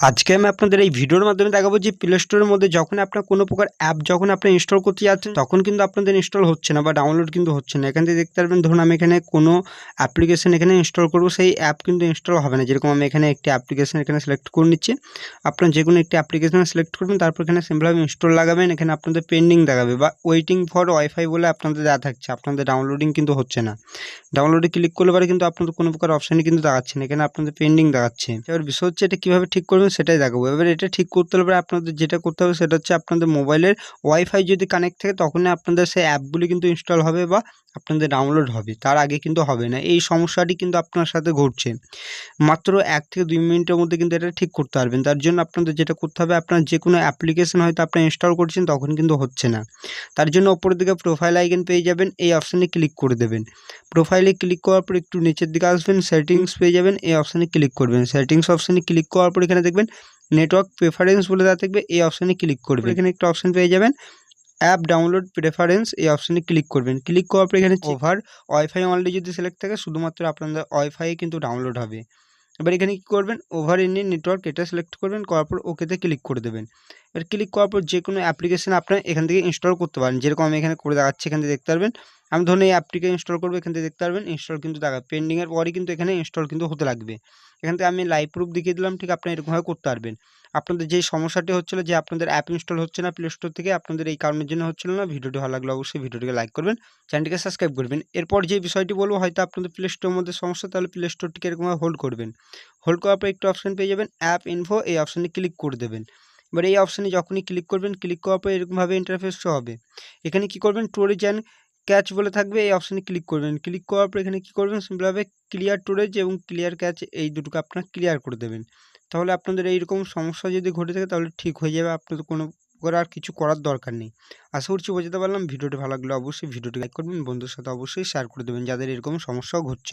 আজকে আমি আপনাদের এই ভিডিওর মাধ্যমে দেখাবো যে প্লে স্টোরের মধ্যে যখন আপনার কোনো প্রকার অ্যাপ যখন আপনি ইনস্টল করতে যাচ্ছেন, তখন কিন্তু আপনাদের ইনস্টল হচ্ছে না বা ডাউনলোড কিন্তু হচ্ছে না। এখান থেকে দেখতে পারবেন, ধরুন আমি এখানে কোনো অ্যাপ্লিকেশন এখানে ইনস্টল করব, সেই অ্যাপ কিন্তু ইনস্টল হবে না। যেরকম আমি এখানে একটি অ্যাপ্লিকেশন এখানে সিলেক্ট করে নিচ্ছি, আপনার যে কোনো একটি অ্যাপ্লিকেশন সিলেক্ট করবেন, তারপর এখানে সিম্পলভাবে ইনস্টল লাগাবেন, এখানে আপনাদের পেন্ডিং দেখাবে বা ওয়েটিং ফর ওয়াইফাই বলে আপনাদের দেওয়া থাকছে, আপনাদের ডাউনলোডিং কিন্তু হচ্ছে না। ডাউনলোডে ক্লিক করলে পরে কিন্তু আপনাদের কোনো প্রকার অপশানই কিন্তু দেখাচ্ছে না, এখানে আপনাদের পেন্ডিং দেখাচ্ছে। এবার বিষয় হচ্ছে এটা কীভাবে ঠিক করবেন সেটাই দেখাবো। এবার এটা ঠিক করতে হলে আপনাদের যেটা করতে হবে সেটা হচ্ছে আপনাদের মোবাইলের ওয়াইফাই যদি কানেক্ট থাকে তখনই আপনাদের সেই অ্যাপগুলি কিন্তু ইনস্টল হবে বা আপনাদের ডাউনলোড হবে। তার আগে কিন্তু হবে না। এই সমস্যাটি কিন্তু আপনার সাথে ঘটছে। মাত্র এক থেকে দুই মিনিটের মধ্যে কিন্তু এটা ঠিক করতে পারবেন। তার জন্য আপনাদের যেটা করতে হবে আপনার যে কোনো অ্যাপ্লিকেশন হয়তো আপনি ইনস্টল করছেন তখন কিন্তু হচ্ছে না। তার জন্য ওপরের দিকে প্রোফাইল আইকন পেয়ে যাবেন। এই অপশানে ক্লিক করে দেবেন। প্রোফাইলে ক্লিক করার পর একটু নিচের দিকে আসবেন। সেটিংস পেয়ে যাবেন। এই অপশানে ক্লিক করবেন। সেটিংস অপশানে ক্লিক করার পর এখানে দেখবেন নেটওয়ার্ক প্রেফারেন্স বলে দেওয়া থাকবে, এই অপশানে ক্লিক করবেন। এখানে একটা অপশান পেয়ে যাবেন অ্যাপ ডাউনলোড প্রেফারেন্স এই অপশানে ক্লিক করবেন। ক্লিক করার পর এখানে ওভার ওয়াইফাই অনলি যদি সিলেক্ট থাকে, শুধুমাত্র আপনাদের ওয়াইফাই কিন্তু ডাউনলোড হবে। এবার এখানে কী করবেন ওভার ইন্ডিয়ান নেটওয়ার্ক এটা সিলেক্ট করবেন, করার পর ওকেতে ক্লিক করে দেবেন। এবার ক্লিক করার পর যে কোনো অ্যাপ্লিকেশন আপনার এখান থেকে ইনস্টল করতে পারেন। যেরকম আমি এখানে করে দেখাচ্ছি, এখান থেকে দেখতে পারবেন। আমি ধরুন এই অ্যাপটিকে ইনস্টল করব, এখান থেকে দেখতে পারবেন ইনস্টল কিন্তু দেখাবে পেন্ডিংয়ের পরই কিন্তু এখানে ইনস্টল কিন্তু হতে লাগবে। এখান থেকে আমি লাইভ প্রুফ দেখিয়ে দিলাম, ঠিক আপনি এরকমভাবে করতে পারবেন। আপনাদের যেই সমস্যাটি হচ্ছিল যে আপনাদের অ্যাপ ইনস্টল হচ্ছে না প্লে স্টোর থেকে, আপনাদের এই কারণের জন্য হচ্ছিল না, ভিডিওটি ভালো লাগলে অবশ্যই ভিডিওটিকে লাইক করবেন চ্যানেলটিকে সাবস্ক্রাইব করবেন। এরপর যে বিষয়টি বলব, হয়তো আপনাদের প্লে স্টোরের মধ্যে সমস্যা, তাহলে প্লে স্টোরটিকে এরকমভাবে হোল্ড করবেন। হোল্ড করার পর একটু অপশান পেয়ে যাবেন অ্যাপ ইনফো এই অপশানে ক্লিক করে দেবেন। এবার এই অপশানে যখনই ক্লিক করবেন ক্লিক করার পর এরকমভাবে ইন্টারফেস হবে। এখানে কি করবেন স্টোরেজ অ্যান্ড ক্যাচ বলে থাকবে, এই অপশানে ক্লিক করবেন। ক্লিক করার পর এখানে কী করবেন? সিম্পলভাবে ক্লিয়ার স্টোরেজ এবং ক্লিয়ার ক্যাচ এই দুটোকে আপনার ক্লিয়ার করে দেবেন। তাহলে আপনাদের এইরকম সমস্যা যদি ঘটে থাকে, তাহলে ঠিক হয়ে যাবে। আপনাদের কোনো করে আর কিছু করার দরকার নেই। আশা করছি বোঝাতে পারলাম। ভিডিওটি ভালো লাগলে অবশ্যই ভিডিওটি লাইক করবেন। বন্ধুর সাথে অবশ্যই শেয়ার করে দেবেন। যাদের এরকম সমস্যাও ঘটছিল।